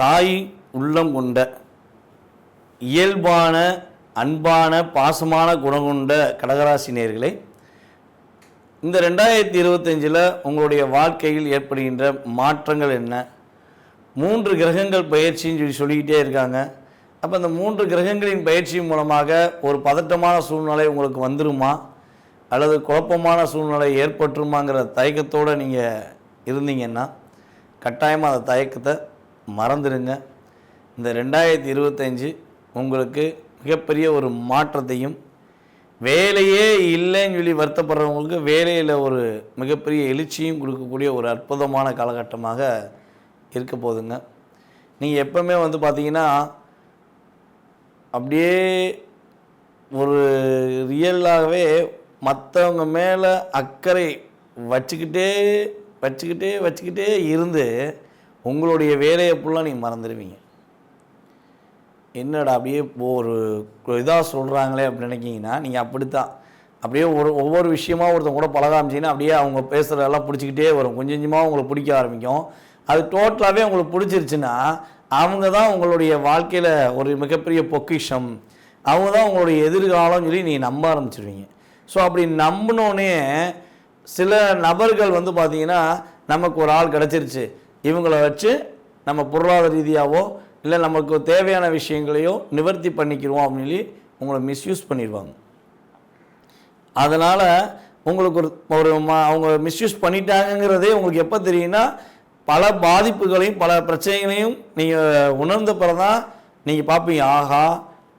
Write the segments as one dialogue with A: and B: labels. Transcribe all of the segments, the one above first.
A: தாய் உள்ளம் கொண்ட இயல்பான அன்பான பாசமான குணம் கொண்ட கடகராசி நேர்களை இந்த ரெண்டாயிரத்தி இருபத்தஞ்சில் உங்களுடைய வாழ்க்கையில் ஏற்படுகின்ற மாற்றங்கள் என்ன? மூன்று கிரகங்கள் பயிற்சின்னு சொல்லி சொல்லிக்கிட்டே இருக்காங்க. அப்போ அந்த மூன்று கிரகங்களின் பயிற்சி மூலமாக ஒரு பதட்டமான சூழ்நிலை உங்களுக்கு வந்துருமா? அல்லது குழப்பமான சூழ்நிலை ஏற்பட்டுருமாங்கிற தயக்கத்தோடு நீங்கள் இருந்தீங்கன்னா கட்டாயமாக அந்த தயக்கத்தை மறந்துடுங்க. இந்த ரெண்டாயிரத்தி இருபத்தஞ்சி உங்களுக்கு மிகப்பெரிய ஒரு மாற்றத்தையும் வேலையே இல்லைன்னு சொல்லி வருத்தப்படுறவங்களுக்கு வேலையில் ஒரு மிகப்பெரிய எழுச்சியும் கொடுக்கக்கூடிய ஒரு அற்புதமான காலகட்டமாக இருக்க போதுங்க நீங்கள் எப்பவுமே வந்து பார்த்தீங்கன்னா அப்படியே ஒரு ரியலாகவே மற்றவங்க மேலே அக்கறை வச்சுக்கிட்டே வச்சுக்கிட்டே வச்சுக்கிட்டே இருந்து உங்களுடைய வேலையை ஃபுல்லாக நீங்கள் மறந்துடுவீங்க. என்னடா அப்படியே இப்போ ஒரு இதாக சொல்கிறாங்களே அப்படின்னு நினைக்கிங்கன்னா நீங்கள் அப்படித்தான். அப்படியே ஒரு ஒவ்வொரு விஷயமாக ஒருத்தவங்க கூட பழகாமிச்சிங்கன்னா அப்படியே அவங்க பேசுகிறதெல்லாம் பிடிச்சிக்கிட்டே வரும். கொஞ்சம் கொஞ்சமாக உங்களுக்கு பிடிக்க ஆரம்பிக்கும். அது டோட்டலாகவே உங்களுக்கு பிடிச்சிருச்சுன்னா அவங்க தான் உங்களுடைய வாழ்க்கையில் ஒரு மிகப்பெரிய பொக்கிஷம். அவங்க தான் உங்களுடைய எதிர்காலம் சொல்லி நீங்கள் நம்ப ஆரம்பிச்சிருவீங்க. ஸோ அப்படி நம்பினோடனே சில நபர்கள் வந்து பார்த்தீங்கன்னா நமக்கு ஒரு ஆள் கிடச்சிருச்சு. இவங்களை வச்சு நம்ம பொருளாதார ரீதியாகவோ இல்லை நமக்கு தேவையான விஷயங்களையோ நிவர்த்தி பண்ணிக்கிறோம் அப்படின்னு சொல்லி உங்களை மிஸ்யூஸ் பண்ணிடுவாங்க. அதனால் உங்களுக்கு ஒரு ஒரு ம- அவங்க மிஸ்யூஸ் பண்ணிட்டாங்கங்கிறதே உங்களுக்கு எப்போ தெரியும்னா பல பாதிப்புகளையும் பல பிரச்சனைகளையும் நீங்கள் உணர்ந்த பிறகு தான் நீங்கள் பார்ப்பீங்க ஆஹா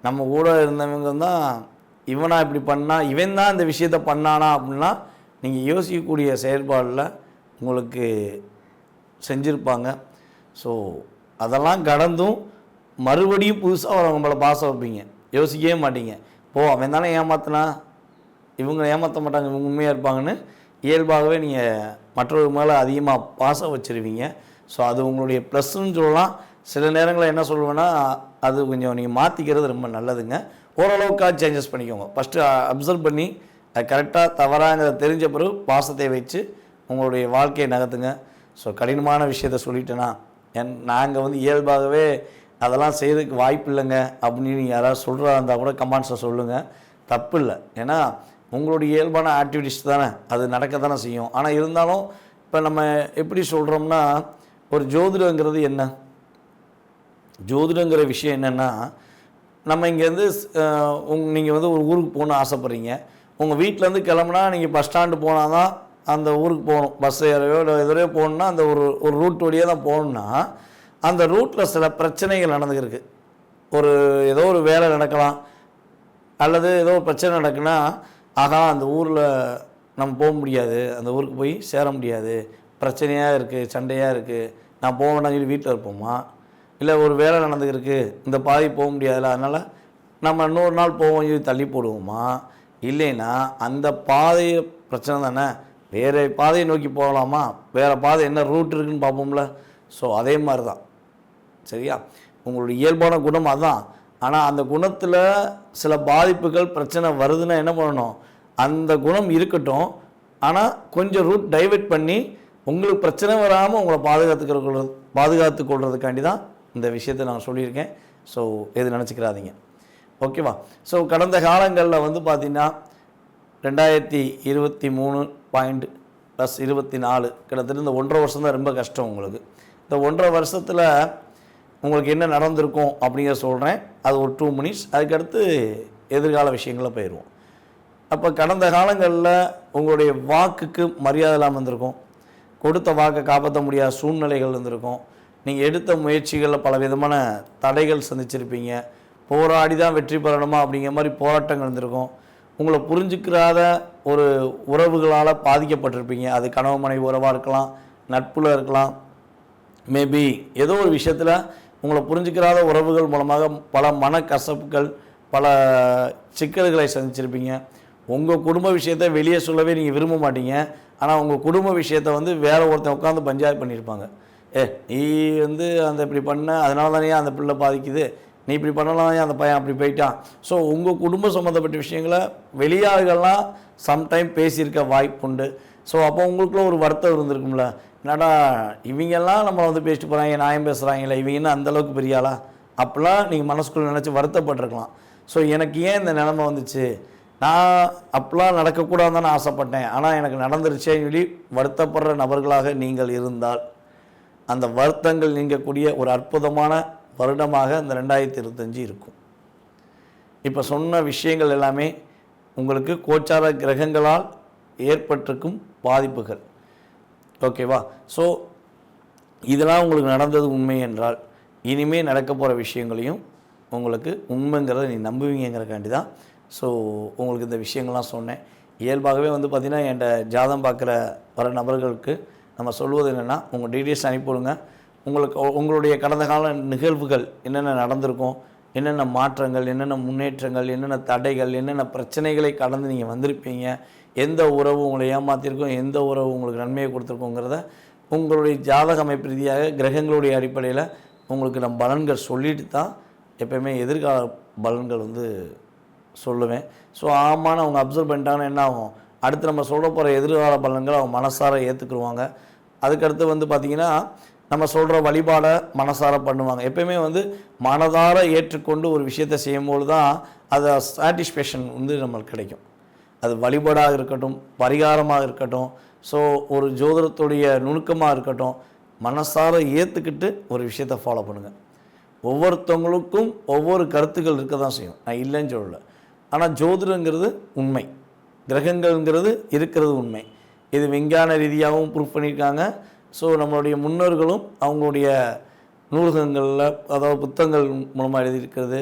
A: நம்ம கூட இருந்தவங்க தான் இவனா இப்படி பண்ணா இவன் தான் இந்த விஷயத்த பண்ணானா அப்படின்னா நீங்கள் யோசிக்கக்கூடிய செயல்பாடில் உங்களுக்கு செஞ்சுருப்பாங்க. ஸோ அதெல்லாம் கடந்தும் மறுபடியும் புதுசாக வரவங்க உங்களை பாசம் வைப்பீங்க. யோசிக்கவே மாட்டீங்க. போ அவன் தானே ஏமாத்தினா? இவங்க ஏமாற்ற மாட்டாங்க இவங்க உண்மையாக இருப்பாங்கன்னு இயல்பாகவே நீங்கள் மற்றவர்கள் மேலே அதிகமாக பாசம் வச்சுருவீங்க. ஸோ அது உங்களுடைய ப்ளஸ்ன்னு சொல்லலாம். சில நேரங்களில் என்ன சொல்லுவேன்னா அது கொஞ்சம் நீங்கள் மாற்றிக்கிறது ரொம்ப நல்லதுங்க. ஓரளவுக்காக சேஞ்சஸ் பண்ணிக்கோங்க. ஃபஸ்ட்டு அப்சர்வ் பண்ணி கரெக்டாக தவறாங்கிறத தெரிஞ்ச பிறகு பாசத்தை வச்சு உங்களுடைய வாழ்க்கையை நகர்த்துங்க. ஸோ கடினமான விஷயத்த சொல்லிட்டேன்னா என் நாங்கள் வந்து இயல்பாகவே அதெல்லாம் செய்யறதுக்கு வாய்ப்பு இல்லைங்க அப்படின்னு நீங்கள் யாராவது சொல்கிறா இருந்தால் கூட கமெண்ட்ஸை சொல்லுங்கள் தப்பு இல்லை. ஏன்னா உங்களுடைய இயல்பான ஆக்டிவிட்டிஸ் தானே. அது நடக்க தானே செய்யும். ஆனால் இருந்தாலும் இப்போ நம்ம எப்படி சொல்கிறோம்னா ஒரு ஜோதிடங்கிறது என்ன? ஜோதிடங்கிற விஷயம் என்னென்னா நம்ம இங்கேருந்து உங் நீங்கள் வந்து ஒரு ஊருக்கு போகணும்னு ஆசைப்பட்றீங்க. உங்கள் வீட்டிலேருந்து கிளம்புனா நீங்கள் பஸ் ஸ்டாண்டு போனால் தான் அந்த ஊருக்கு போகணும். பஸ் ஏறையோ இல்லை எதிரையோ போகணுன்னா அந்த ஒரு ஒரு ரூட் வழியாக தான் போகணுன்னா அந்த ரூட்டில் சில பிரச்சனைகள் நடந்துருக்கு ஒரு ஏதோ ஒரு வேலை நடக்கலாம். அல்லது ஏதோ ஒரு பிரச்சனை நடக்குன்னா ஆகா அந்த ஊரில் நம்ம போக முடியாது. அந்த ஊருக்கு போய் சேர முடியாது. பிரச்சனையாக இருக்குது சண்டையாக இருக்குது நான் போக வேண்டாம் சொல்லி வீட்டில் இருப்போமா? இல்லை ஒரு வேலை நடந்துருக்கு இந்த பாதி போக முடியாதுல்ல அதனால் நம்ம இன்னொரு நாள் போவோம் சொல்லி தள்ளி போடுவோமா? இல்லைன்னா அந்த பாதை பிரச்சனை தானே? வேறு பாதையை நோக்கி போகலாமா? வேறு பாதை என்ன ரூட் இருக்குன்னு பார்ப்போம்ல. ஸோ அதே மாதிரி தான் சரியா? உங்களுடைய இயல்பான குணம் அதுதான் ஆனால் அந்த குணத்தில் சில பாதிப்புகள் பிரச்சனை வருதுன்னா என்ன பண்ணணும்? அந்த குணம் இருக்கட்டும். ஆனால் கொஞ்சம் ரூட் டைவெர்ட் பண்ணி உங்களுக்கு பிரச்சனை வராமல் உங்களை பாதுகாத்துக்கிற பாதுகாத்து கொள்வதுக்காண்டி தான் இந்த விஷயத்தை நான் சொல்லியிருக்கேன். ஸோ எது நினச்சிக்கிறாதீங்க. ஓகேவா ஸோ கடந்த காலங்களில் வந்து பார்த்திங்கன்னா ரெண்டாயிரத்தி இருபத்தி மூணு பாயிண்ட் ப்ளஸ் இருபத்தி நாலு கிட்டத்தட்ட இந்த ஒன்றரை வருஷம் தான் ரொம்ப கஷ்டம் உங்களுக்கு. இந்த ஒன்றரை வருஷத்தில் உங்களுக்கு என்ன நடந்திருக்கும் அப்படிங்கிற சொல்கிறேன் அது ஒரு டூ மினிட்ஸ் அதுக்கடுத்து எதிர்கால விஷயங்களை போயிடுவோம் அப்போ கடந்த காலங்களில் உங்களுடைய வாக்குக்கு மரியாதை இல்லாமல் இருந்திருக்கும். கொடுத்த வாக்கை காப்பாற்ற முடியாத சூழ்நிலைகள் இருந்திருக்கும். நீங்கள் எடுத்த முயற்சிகளில் பல விதமான தடைகள் சந்திச்சிருப்பீங்க. போராடி தான் வெற்றி பெறணுமா அப்படிங்கிற மாதிரி போராட்டங்கள் இருந்திருக்கும். உங்களை புரிஞ்சுக்கிறாத ஒரு உறவுகளால் பாதிக்கப்பட்டிருப்பீங்க. அது கணவன் மனைவி உறவாக இருக்கலாம் நட்புல இருக்கலாம். மேபி ஏதோ ஒரு விஷயத்தில் உங்களை புரிஞ்சுக்கிறாத உறவுகள் மூலமாக பல மனக்கசப்புகள் பல சிக்கல்களை சந்திச்சிருப்பீங்க. உங்கள் குடும்ப விஷயத்தை வெளியே சொல்லவே நீங்கள் விரும்ப மாட்டீங்க. ஆனால் உங்கள் குடும்ப விஷயத்தை வந்து வேற ஒருத்தன் உட்காந்து பஞ்சாயத்து பண்ணியிருப்பாங்க. ஏ நீ வந்து அந்த இப்படி பண்ண அதனால தானே அந்த பிள்ளை பாதிக்குது? நீ இப்படி பண்ணலாம் அந்த பையன் அப்படி போயிட்டான்? ஸோ உங்கள் குடும்ப சம்மந்தப்பட்ட விஷயங்களை வெளியாளர்கள்லாம் சம்டைம் பேசியிருக்க வாய்ப்புண்டு ஸோ அப்போ உங்களுக்குள்ள ஒரு வருத்தம் இருந்திருக்கும்ல? என்னடா இவங்கெல்லாம் நம்மளை வந்து பேசிட்டு போகிறாங்க நியாயம் பேசுகிறாங்களே இவங்க என்ன அந்த அளவுக்கு பெரிய அப்படிலாம் நீங்கள் மனசுக்குள்ளே நினச்சி வருத்தப்பட்டிருக்கலாம். ஸோ எனக்கு ஏன் இந்த நிலமை வந்துச்சு? நான் அப்படிலாம் நடக்கக்கூடாதுன்னு ஆசைப்பட்டேன். ஆனால் எனக்கு நடந்துருச்சேன்னு சொல்லி வருத்தப்படுற நபர்களாக நீங்கள் இருந்தால் அந்த வருத்தங்கள் நீங்கக்கூடிய ஒரு அற்புதமான வருடமாக இந்த ரெண்டாயிரத்தி இருபத்தஞ்சி இருக்கும். இப்போ சொன்ன விஷயங்கள் எல்லாமே உங்களுக்கு கோச்சார கிரகங்களால் ஏற்பட்டிருக்கும் பாதிப்புகள். ஓகேவா ஸோ இதெல்லாம் உங்களுக்கு நடந்தது உண்மை என்றால் இனிமேல் நடக்க போகிற விஷயங்களையும் உங்களுக்கு உண்மைங்கிறத நீ நம்புவீங்கிறக்காண்டி தான். ஸோ உங்களுக்கு இந்த விஷயங்கள்லாம் சொன்னேன். இயல்பாகவே வந்து பார்த்திங்கன்னா என்கிட்ட ஜாதம் பார்க்குற வர நபர்களுக்கு நம்ம சொல்வது என்னென்னா உங்கள் டீட்டெயில்ஸ் அனுப்பிவிடுங்க. உங்களுக்கு உங்களுடைய கடந்த கால நிகழ்வுகள் என்னென்ன நடந்திருக்கும் என்னென்ன மாற்றங்கள் என்னென்ன முன்னேற்றங்கள் என்னென்ன தடைகள் என்னென்ன பிரச்சனைகளை கடந்து நீங்கள் வந்திருப்பீங்க எந்த உறவு உங்களை ஏமாற்றிருக்கோம் எந்த உறவு உங்களுக்கு நன்மையை கொடுத்துருக்கோங்கிறத உங்களுடைய ஜாதக அமைப்பு ரீதியாக கிரகங்களுடைய அடிப்படையில் உங்களுக்கு நான் பலன்கள் சொல்லிட்டு தான் எப்பயுமே எதிர்கால பலன்கள் வந்து சொல்லுவேன். ஸோ ஆமான்னு அவங்க அப்சர்வ் பண்ணிட்டாங்கன்னா என்ன ஆகும்? அடுத்து நம்ம சொல்ல போகிற எதிர்கால பலன்களை அவங்க மனசார ஏற்றுக்குருவாங்க அதுக்கடுத்து வந்து பார்த்திங்கன்னா நம்ம சொல்கிற வழிபாடை மனசார பண்ணுவாங்க. எப்பயுமே வந்து மனதார ஏற்றுக்கொண்டு ஒரு விஷயத்தை செய்யும்போது தான் அதை சாட்டிஸ்ஃபேக்ஷன் வந்து நம்மளுக்கு கிடைக்கும். அது வழிபாடாக இருக்கட்டும் பரிகாரமாக இருக்கட்டும் ஸோ ஒரு ஜோதிடத்துடைய நுணுக்கமாக இருக்கட்டும் மனசார ஏற்றுக்கிட்டு ஒரு விஷயத்தை ஃபாலோ பண்ணுங்கள் ஒவ்வொருத்தவங்களுக்கும் ஒவ்வொரு கருத்துக்கள் இருக்க தான் செய்யும். நான் இல்லைன்னு சொல்லலை. ஆனால் ஜோதிடங்கிறது உண்மை. கிரகங்கள்ங்கிறது இருக்கிறது உண்மை. இது விஞ்ஞான ரீதியாகவும் ப்ரூஃப் பண்ணியிருக்காங்க. ஸோ நம்மளுடைய முன்னோர்களும் அவங்களுடைய நூலகங்களில் அதாவது புத்தகங்கள் மூலமாக எழுதியிருக்கிறது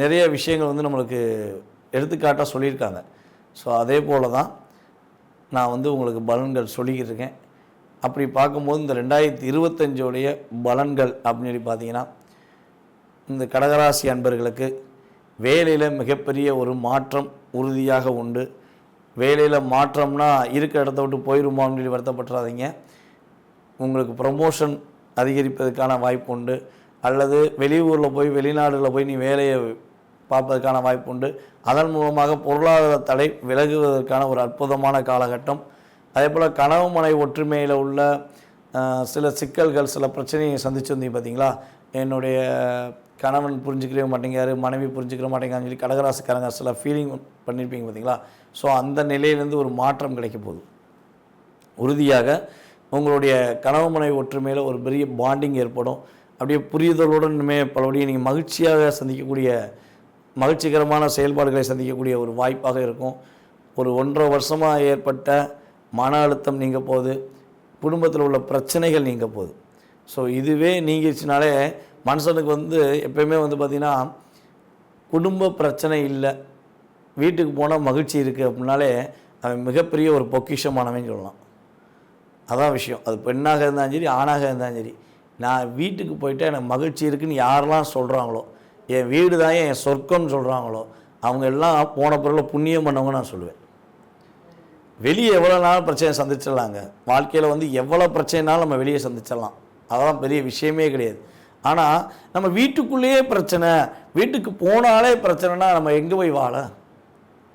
A: நிறைய விஷயங்கள் வந்து நம்மளுக்கு எடுத்துக்காட்டாக சொல்லியிருக்காங்க. ஸோ அதே போல் தான் நான் வந்து உங்களுக்கு பலன்கள் சொல்லிக்கிட்டு இருக்கேன் அப்படி பார்க்கும்போது இந்த ரெண்டாயிரத்தி இருபத்தஞ்சோடைய பலன்கள் அப்படின்னு சொல்லி பார்த்தீங்கன்னா இந்த கடகராசி அன்பர்களுக்கு வேலையில் மிகப்பெரிய ஒரு மாற்றம் உறுதியாக உண்டு. வேலையில் மாற்றம்னா இருக்கிற இடத்த விட்டு போயிருமான்னு சொல்லி வருத்தப்பட்டுறாதீங்க. உங்களுக்கு ப்ரமோஷன் அதிகரிப்பதற்கான வாய்ப்பு உண்டு அல்லது வெளியூரில் போய் வெளிநாடுகளில் போய் நீ வேலையை பார்ப்பதற்கான வாய்ப்பு உண்டு அதன் மூலமாக பொருளாதார தடை விலகுவதற்கான ஒரு அற்புதமான காலகட்டம். அதே போல் கனவு மனை ஒற்றுமையில் உள்ள சில சிக்கல்கள் சில பிரச்சனையை சந்திச்சு வந்தீங்க பார்த்தீங்களா என்னுடைய கணவன் புரிஞ்சுக்கவே மாட்டேங்கிறாரு மனைவி புரிஞ்சுக்கிற மாட்டேங்கான்னு சொல்லி கடகராசிக்காரங்க சில ஃபீலிங் பண்ணியிருப்பீங்க பார்த்தீங்களா ஸோ அந்த நிலையிலேருந்து ஒரு மாற்றம் கிடைக்க போகுது. உறுதியாக உங்களுடைய கனவு மனைவி ஒற்றுமையில் ஒரு பெரிய பாண்டிங் ஏற்படும். அப்படியே புரிதலுடன் பலபடியும் நீங்கள் மகிழ்ச்சியாக சந்திக்கக்கூடிய மகிழ்ச்சிகரமான செயல்பாடுகளை சந்திக்கக்கூடிய ஒரு வாய்ப்பாக இருக்கும். ஒரு ஒன்றரை வருஷமாக ஏற்பட்ட மன அழுத்தம் நீங்க போகுது. குடும்பத்தில் உள்ள பிரச்சனைகள் நீங்க போகுது. ஸோ இதுவே நீங்கிடுச்சுனாலே மனுஷனுக்கு வந்து எப்பயுமே வந்து பார்த்திங்கன்னா குடும்ப பிரச்சனை இல்லை. வீட்டுக்கு போனால் மகிழ்ச்சி இருக்குது அப்படின்னாலே அவன் மிகப்பெரிய ஒரு பொக்கிஷமானவன் சொல்லலாம். அதான் விஷயம். அது பெண்ணாக இருந்தாலும் சரி ஆணாக இருந்தாலும் சரி. நான் வீட்டுக்கு போயிட்டு எனக்கு மகிழ்ச்சி இருக்குன்னு யாரெல்லாம் சொல்கிறாங்களோ என் வீடு தான் என் சொர்க்கம்னு சொல்கிறாங்களோ அவங்க எல்லாம் போன பிறகு புண்ணியம் பண்ணவங்க நான் சொல்லுவேன். வெளியே எவ்வளோ நாள் பிரச்சனை சந்திச்சிடலாங்க. வாழ்க்கையில் வந்து எவ்வளோ பிரச்சனைனாலும் நம்ம வெளியே சந்திச்சிடலாம். அதெல்லாம் பெரிய விஷயமே கிடையாது. ஆனால் நம்ம வீட்டுக்குள்ளேயே பிரச்சனை வீட்டுக்கு போனாலே பிரச்சனைனா நம்ம எங்கே போய் வாழ?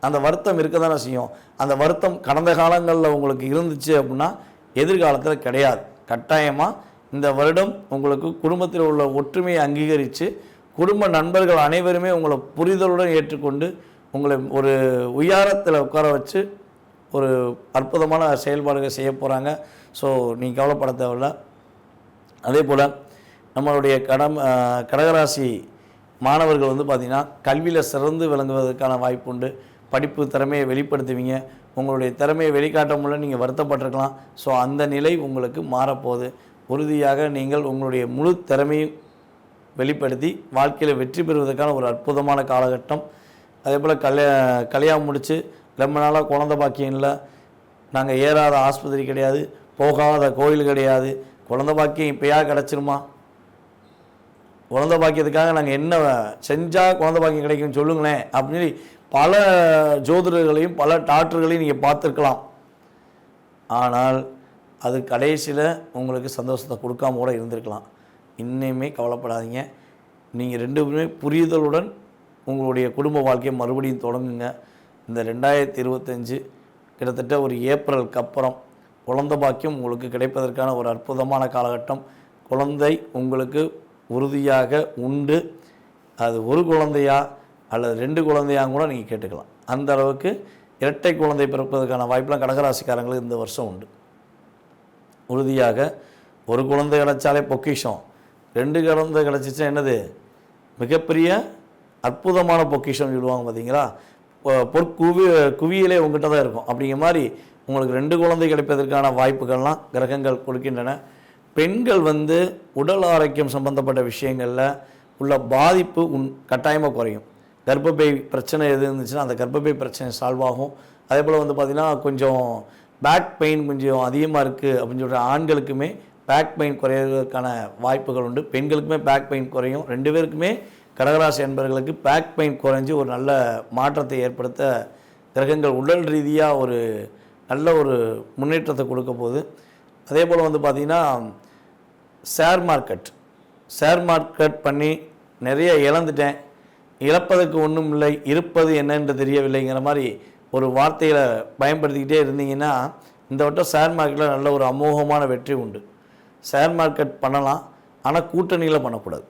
A: அந்த வருத்தம் இருக்க தானே செய்யும். அந்த வருத்தம் கடந்த காலங்களில் உங்களுக்கு இருந்துச்சு அப்படின்னா எதிர்காலத்தில் கிடையாது. கட்டாயமாக இந்த வருடம் உங்களுக்கு குடும்பத்தில் உள்ள ஒற்றுமையை அங்கீகரித்து குடும்ப நண்பர்கள் அனைவருமே உங்களை புரிதலுடன் ஏற்றுக்கொண்டு உங்களை ஒரு உயரத்தில் உட்கார வச்சு ஒரு அற்புதமான செயல்பாடுகள் செய்ய போகிறாங்க ஸோ நீங்கள் கவலைப்பட தேவையில்ல. அதே போல் நம்மளுடைய கடம் கடகராசி மாணவர்கள் வந்து பார்த்திங்கன்னா கல்வியில் சிறந்து விளங்குவதற்கான வாய்ப்பு உண்டு. படிப்பு திறமையை வெளிப்படுத்துவீங்க. உங்களுடைய திறமையை வெளிக்காட்ட முடியல நீங்கள் வருத்தப்பட்டிருக்கலாம். ஸோ அந்த நிலை உங்களுக்கு மாறப்போகுது. உறுதியாக நீங்கள் உங்களுடைய முழு திறமையும் வெளிப்படுத்தி வாழ்க்கையில் வெற்றி பெறுவதற்கான ஒரு அற்புதமான காலகட்டம். அதே போல் கல்யா கல்யாணம் முடித்து ரொம்ப நாளாக குழந்த பாக்கியம் இல்லை. நாங்கள் ஏறாத ஆஸ்பத்திரி கிடையாது போகாத கோயில் கிடையாது. குழந்த பாக்கியம் இப்போயா கிடச்சிருமா? குழந்த பாக்கியத்துக்காக நாங்கள் என்ன செஞ்சால் குழந்த பாக்கியம் கிடைக்கும்னு சொல்லுங்களேன் அப்படின்னு பல ஜோதிடர்களையும் பல டாக்டர்களையும் நீங்கள் பார்த்துருக்கலாம். ஆனால் அது கடைசியில் உங்களுக்கு சந்தோஷத்தை கொடுக்காம கூட இருந்திருக்கலாம். இன்னுமே கவலைப்படாதீங்க. நீங்கள் ரெண்டு பேருமே புரிதலுடன் உங்களுடைய குடும்ப வாழ்க்கையை மறுபடியும் தொடங்குங்க. இந்த ரெண்டாயிரத்தி இருபத்தஞ்சு கிட்டத்தட்ட ஒரு ஏப்ரலுக்கு அப்புறம் குழந்த பாக்கியம் உங்களுக்கு கிடைப்பதற்கான ஒரு அற்புதமான காலகட்டம். குழந்தை உங்களுக்கு உறுதியாக உண்டு. அது ஒரு குழந்தையா அல்லது ரெண்டு குழந்தையாக கூட நீங்கள் கேட்டுக்கலாம். அந்த அளவுக்கு இரட்டை குழந்தை பிறப்பதற்கான வாய்ப்பெலாம் கடகராசிக்காரங்களுக்கு இந்த வருஷம் உண்டு. உறுதியாக ஒரு குழந்தை கிடைச்சாலே பொக்கிஷம். ரெண்டு குழந்தை கிடச்சிச்சுன்னா என்னது? மிகப்பெரிய அற்புதமான பொக்கிஷம் சொல்லுவாங்க பார்த்தீங்களா பொற்குவி குவியலே உங்ககிட்ட தான் இருக்கும். அப்படிங்கிற மாதிரி உங்களுக்கு ரெண்டு குழந்தை கிடைப்பதற்கான வாய்ப்புகள்லாம் கிரகங்கள் கொடுக்கின்றன. பெண்கள் வந்து உடல் ஆரோக்கியம் சம்பந்தப்பட்ட விஷயங்களில் உள்ள பாதிப்பு உன் கட்டாயமாக குறையும். கர்ப்பப்பை பிரச்சனை எது இருந்துச்சுன்னா அந்த கர்ப்பப்பை பிரச்சனை சால்வ் ஆகும். அதே போல் வந்து பார்த்திங்கன்னா கொஞ்சம் பேக் பெயின் கொஞ்சம் அதிகமாக இருக்குது அப்படின்னு சொல்கிற ஆண்களுக்குமே பேக் பெயின் குறையிறதுக்கான வாய்ப்புகள் உண்டு. பெண்களுக்குமே பேக் பெயின் குறையும். ரெண்டு பேருக்குமே கடகராசி என்பவர்களுக்கு பேக் பெயின் குறைஞ்சி ஒரு நல்ல மாற்றத்தை ஏற்படுத்த கிரகங்கள் உடல் ரீதியாக ஒரு நல்ல ஒரு முன்னேற்றத்தை கொடுக்க போகுது. அதே போல் வந்து பார்த்திங்கன்னா ஷேர் மார்க்கெட் ஷேர் மார்க்கெட் பண்ணி நிறைய இழந்துட்டேன். இழப்பதற்கு ஒன்றும் இல்லை இருப்பது என்னென்று தெரியவில்லைங்கிற மாதிரி ஒரு வார்த்தையில் பயன்படுத்திக்கிட்டே இருந்தீங்கன்னா இந்த வட்டம் ஷேர் மார்க்கெட்டில் நல்ல ஒரு அமோகமான வெற்றி உண்டு. ஷேர் மார்க்கெட் பண்ணலாம் ஆனால் கூட்டணியில் பண்ணக்கூடாது.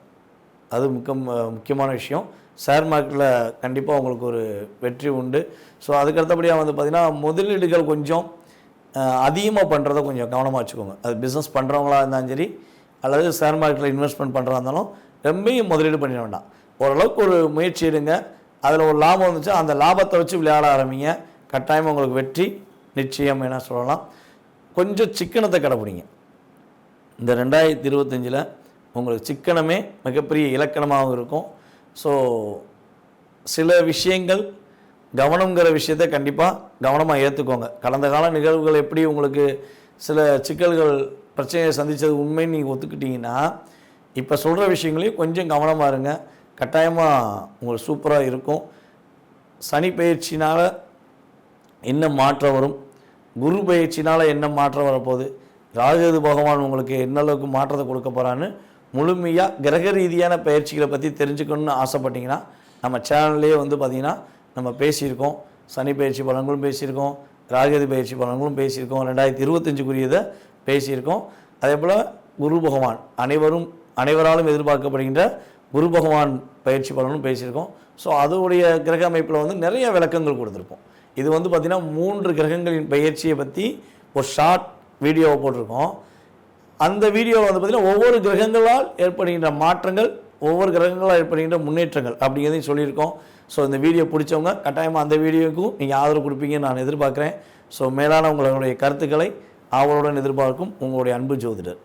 A: அது மிக்க முக்கியமான விஷயம். ஷேர் மார்க்கெட்டில் கண்டிப்பாக உங்களுக்கு ஒரு வெற்றி உண்டு. ஸோ அதுக்கடுத்தபடியாக வந்து பார்த்திங்கன்னா முதலீடுகள் கொஞ்சம் அதிகமாக பண்ணுறத கொஞ்சம் கவனமாக வச்சுக்கோங்க. அது பிஸ்னஸ் பண்ணுறவங்களா இருந்தாலும் சரி அல்லது ஷேர் மார்க்கெட்டில் இன்வெஸ்ட்மெண்ட் பண்ணுறதா இருந்தாலும் ரொம்பையும் முதலீடு பண்ணிட வேண்டாம். ஓரளவுக்கு ஒரு முயற்சி எடுங்க. அதில் ஒரு லாபம் வந்துச்சு அந்த லாபத்தை வச்சு விளையாட ஆரம்பிங்க. கட்டாயமாக உங்களுக்கு வெற்றி நிச்சயம் என்ன சொல்லலாம். கொஞ்சம் சிக்கனத்தை கடைப்பிடிங்க இந்த ரெண்டாயிரத்தி இருபத்தஞ்சில் உங்களுக்கு சிக்கனமே மிகப்பெரிய இலக்கணமாகவும் இருக்கும். ஸோ சில விஷயங்கள் கவனங்கிற விஷயத்தை கண்டிப்பாக கவனமாக ஏற்றுக்கோங்க கடந்த கால நிகழ்வுகள் எப்படி உங்களுக்கு சில சிக்கல்கள் பிரச்சனையை சந்தித்தது உண்மைன்னு நீங்கள் ஒத்துக்கிட்டிங்கன்னா இப்போ சொல்கிற விஷயங்களையும் கொஞ்சம் கவனமாக இருங்க. கட்டாயமாக உங்களுக்கு சூப்பராக இருக்கும். சனி பயிற்சினால் என்ன மாற்றம் வரும்? குரு பயிற்சினால் என்ன மாற்றம் வரப்போகுது? ராகுது பகவான் உங்களுக்கு என்ன அளவுக்கு மாற்றத்தை கொடுக்க போகிறான்னு முழுமையாக கிரக ரீதியான பயிற்சிகளை பற்றி தெரிஞ்சுக்கணும்னு ஆசைப்பட்டீங்கன்னா நம்ம சேனல்லையே வந்து பார்த்திங்கன்னா நம்ம பேசியிருக்கோம். சனி பயிற்சி பலன்களும் பேசியிருக்கோம். ராகதி பயிற்சி பலன்களும் பேசியிருக்கோம். ரெண்டாயிரத்தி இருபத்தஞ்சுக்குரியதை பேசியிருக்கோம். அதே போல் குரு பகவான் அனைவரும் அனைவராலும் எதிர்பார்க்கப்படுகின்ற குரு பகவான் பயிற்சி பலனும் பேசியிருக்கோம். ஸோ அதோடைய கிரக அமைப்பில் வந்து நிறைய விளக்கங்கள் கொடுத்துருப்போம். இது வந்து பார்த்திங்கன்னா மூன்று கிரகங்களின் பயிற்சியை பற்றி ஒரு ஷார்ட் வீடியோவை போட்டிருக்கோம். அந்த வீடியோவில் வந்து பார்த்திங்கன்னா ஒவ்வொரு கிரகங்களால் ஏற்படுகின்ற மாற்றங்கள் ஒவ்வொரு கிரகங்களால் ஏற்படுகின்ற முன்னேற்றங்கள் அப்படிங்கிறதையும் சொல்லியிருக்கோம். ஸோ இந்த வீடியோ பிடிச்சவங்க கட்டாயமாக அந்த வீடியோவுக்கும் நீங்கள் ஆதரவு கொடுப்பீங்கன்னு நான் எதிர்பார்க்குறேன். ஸோ மேலான உங்களுடைய கருத்துக்களை ஆவலுடன் எதிர்பார்க்கும் உங்களுடைய அன்பு ஜோதிடர்.